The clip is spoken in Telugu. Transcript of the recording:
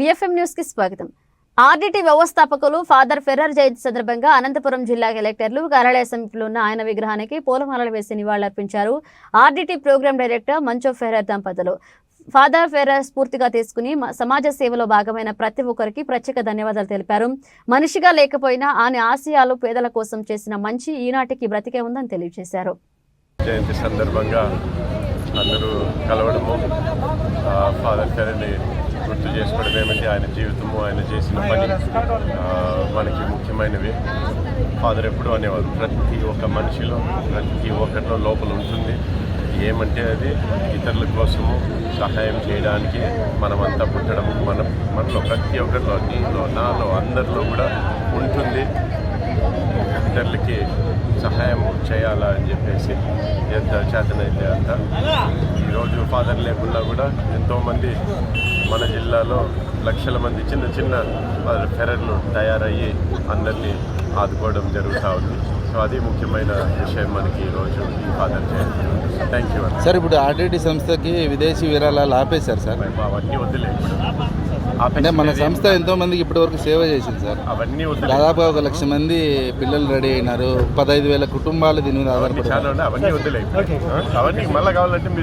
విఎఫ్ఎం న్యూస్కి స్వాగతం. ఆర్డిటి వ్యవస్థాపకులు ఫాదర్ ఫెర్రర్ జయంతి సందర్భంగా అనంతపురం జిల్లా కలెక్టర్లు కార్యాలయ సమీపంలో ఉన్న ఆయన విగ్రహానికి పూలమాలలు వేసి నివాళులర్పించారు. RDT programme director Moncho Ferrer దంపతులు. ఫాదర్ ఫెర్రర్ స్ఫూర్తిగా తీసుకుని సమాజ సేవలో భాగమైన ప్రతి ఒక్కరికి ప్రత్యేక ధన్యవాదాలు తెలిపారు. మనిషిగా లేకపోయినా ఆయన ఆశయాలు పేదల కోసం చేసిన మంచి ఈనాటికి బ్రతికే ఉందని తెలియజేశారు. జయంతి సందర్భంగా అందరూ కలవడము ఫాదర్ ఫెరని గుర్తు చేసుకోవడం ఏమంటే? ఆయన జీవితము ఆయన చేసిన పని మనకి ముఖ్యమైనవి. ఫాదర్ ఎప్పుడు అనేవారు ప్రతి ఒక్క మనిషిలో ప్రతి ఒక్కరిలో లోపల ఉంటుంది. ఏమంటే అది? ఇతరుల కోసము సహాయం చేయడానికి మనమంతా పుట్టడం మన మనలో ప్రతి ఒక్కరిలో నీలో నాలో అందరిలో కూడా ఉంటుంది. ఇతరులకి సహాయం చేయాలా అని చెప్పేసి ఎంత చేతనైతే అంత. ఈరోజు ఫాదర్ లేకుండా కూడా ఎంతోమంది మన జిల్లాలో లక్షల మంది చిన్న చిన్న ఫెరర్లు తయారయ్యి అందరినీ ఆదుకోవడం జరుగుతూ ఉంది. సో అది ముఖ్యమైన విషయం మనకి ఈరోజు ఈ ఫాదర్ థ్యాంక్ యూ సార్ ఇప్పుడు ఆర్టీటీ సంస్థకి విదేశీ విరాళాలు ఆపేశారు సార్. అవన్నీ వద్దులే ఇప్పుడు. అంటే మన సంస్థ ఎంతో మందికి ఇప్పటివరకు సేవ చేసింది సార్. అవన్నీ దాదాపు ఒక లక్ష మంది పిల్లలు రెడీ అయినారు. పదహైదు వేల కుటుంబాలు దీని మీద అవన్నీ ఆధారపడి అవన్నీ వద్దులే? అవన్నీ మళ్ళీ కావాలంటే మీరు